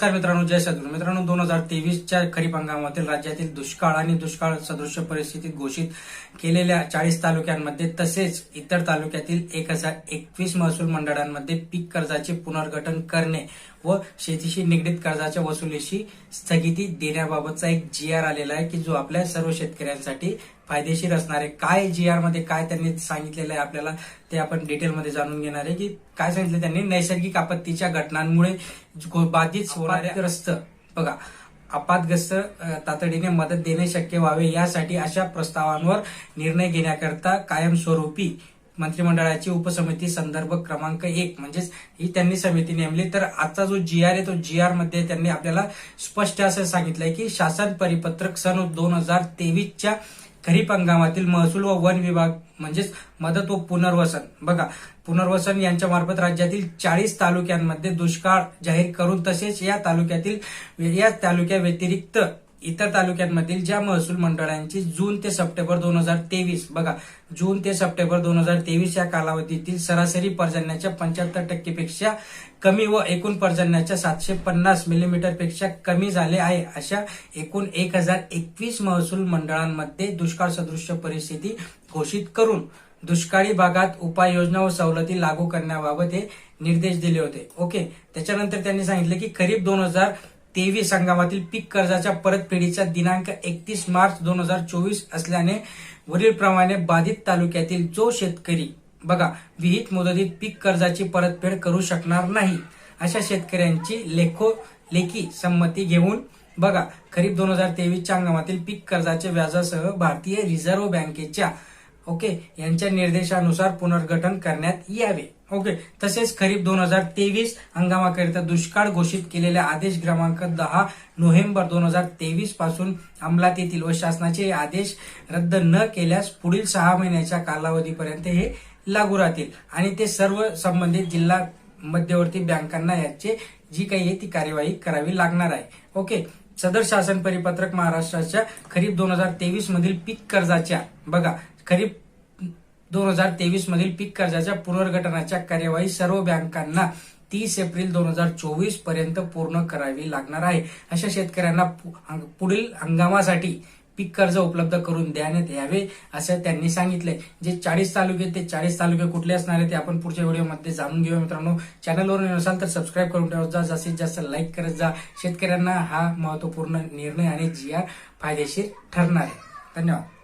नमस्कार मित्रांनो जय सद्गुरू. मित्रांनो दोन हजार तेवीसच्या खरीप हंगामातील राज्यातील दुष्काळ आणि दुष्काळ सदृश्य परिस्थितीत घोषित केलेल्या चाळीस तालुक्यांमध्ये तसेच इतर तालुक्यातील एक हजार एकवीस महसूल मंडळांमध्ये पीक कर्जाचे पुनर्गठन करणे व शेतीशी निगडीत कर्जाच्या वसुलीशी स्थगिती देण्याबाबतचा एक जी आर आलेला आहे की जो आपल्या सर्व शेतकऱ्यांसाठी फायदेशीर असणार आहे. काय जी आरमध्ये काय त्यांनी सांगितलेलं आहे आपल्याला ते आपण डिटेलमध्ये जाणून घेणार आहे की काय सांगितलं त्यांनी? नैसर्गिक आपत्तीच्या घटनांमुळे बाधित होणाऱ्याग्रस्त बघा आपातग्रस्त तातडीने मदत देणे शक्य व्हावे यासाठी अशा प्रस्तावांवर निर्णय घेण्याकरता कायमस्वरूपी मंत्रिमंडळाची उपसमिती संदर्भ क्रमांक एक म्हणजेच ही त्यांनी समिती नेमली. तर आजचा जो जी आर आहे तो जी आरमध्ये त्यांनी आपल्याला स्पष्ट असं सांगितलंय की शासन परिपत्रक सन दोन हजार तेवीसच्या खरीप हंगामातील महसूल व वन विभाग म्हणजेच मदत व पुनर्वसन. बघा पुनर्वसन यांच्या मार्फत राज्यातील चाळीस तालुक्यांमध्ये दुष्काळ जाहीर करून तसेच या तालुक्यातील या तालुक्या व्यतिरिक्त इतर तालुक्यांमधील ज्या महसूल मंडळांची जून ते सप्टेंबर दोन हजार तेवीस बघा जून ते सप्टेंबर दोन हजार तेवीस या कालावधीतील सरासरी पर्जन्याच्या पंच्याहत्तर टक्केपेक्षा कमी व एकूण पर्जन्याच्या सातशे पन्नास मिलीमीटरपेक्षा कमी झाले आहे. अशा एकूण एक हजार एकवीस महसूल मंडळांमध्ये दुष्काळ सदृश्य परिस्थिती घोषित करून दुष्काळी भागात उपाययोजना व सवलती लागू करण्याबाबत हे निर्देश दिले होते. ओके त्याच्यानंतर त्यांनी सांगितले की खरीप दोन हजार तेवीस हंगामातील पीक कर्जाच्या परतफेडीचा दिनांक एकतीस मार्च दोन हजार चोवीस असल्याने वरीलप्रमाणे बाधित तालुक्यातील जो शेतकरी बघा विहित मुदतीत पीक कर्जाची परतफेड करू शकणार नाही अशा शेतकऱ्यांची लेखो लेखी संमती घेऊन बघा खरीप दोन हजार तेवीसच्या हंगामातील पीक कर्जाच्या व्याजासह भारतीय रिझर्व्ह बँकेच्या ओके? यांच्या निर्देशानुसार पुनर्गठन करण्यात यावे. ओके? तसेच खरीप दोन हजार तेवीस हंगामाकरिता दुष्काळ घोषित केलेल्या आदेश क्रमांक दहा नोव्हेंबर दोन हजार तेवीसपासून अंमलात येतील व शासनाचे हे आदेश रद्द न केल्यास पुढील सहा महिन्याच्या कालावधीपर्यंत हे लागू राहतील. आणि ते सर्व संबंधित जिल्हा मध्यवर्ती बँकांना याचे जी काही आहे ती कार्यवाही करावी लागणार आहे. ओके? सदर शासन परिपत्रक महाराष्ट्राच्या खरीप दोन हजार तेवीस मधील पीक कर्जाच्या बघा खरीप दोन हजार तेवीस मधील पीक कर्जाच्या पुनर्गठनाच्या कार्यवाही सर्व बँकांना तीस एप्रिल दोन हजार चोवीसपर्यंत पूर्ण करावी लागणार आहे. अशा शेतकऱ्यांना पु- हंग- पुढील हंगामासाठी पीक कर्ज उपलब्ध करून देण्यात यावे असं त्यांनी सांगितले जे चाळीस तालुके ते चाळीस तालुके कुठले असणार आहे ते आपण पुढच्या व्हिडिओमध्ये जाणून घेऊया मित्रांनो. चॅनलवर नसाल तर सबस्क्राईब करून ठेवत जा. जास्तीत जास्त लाईक करत जा. शेतकऱ्यांना हा महत्त्वपूर्ण निर्णय आणि जिया फायदेशीर ठरणार आहे. धन्यवाद.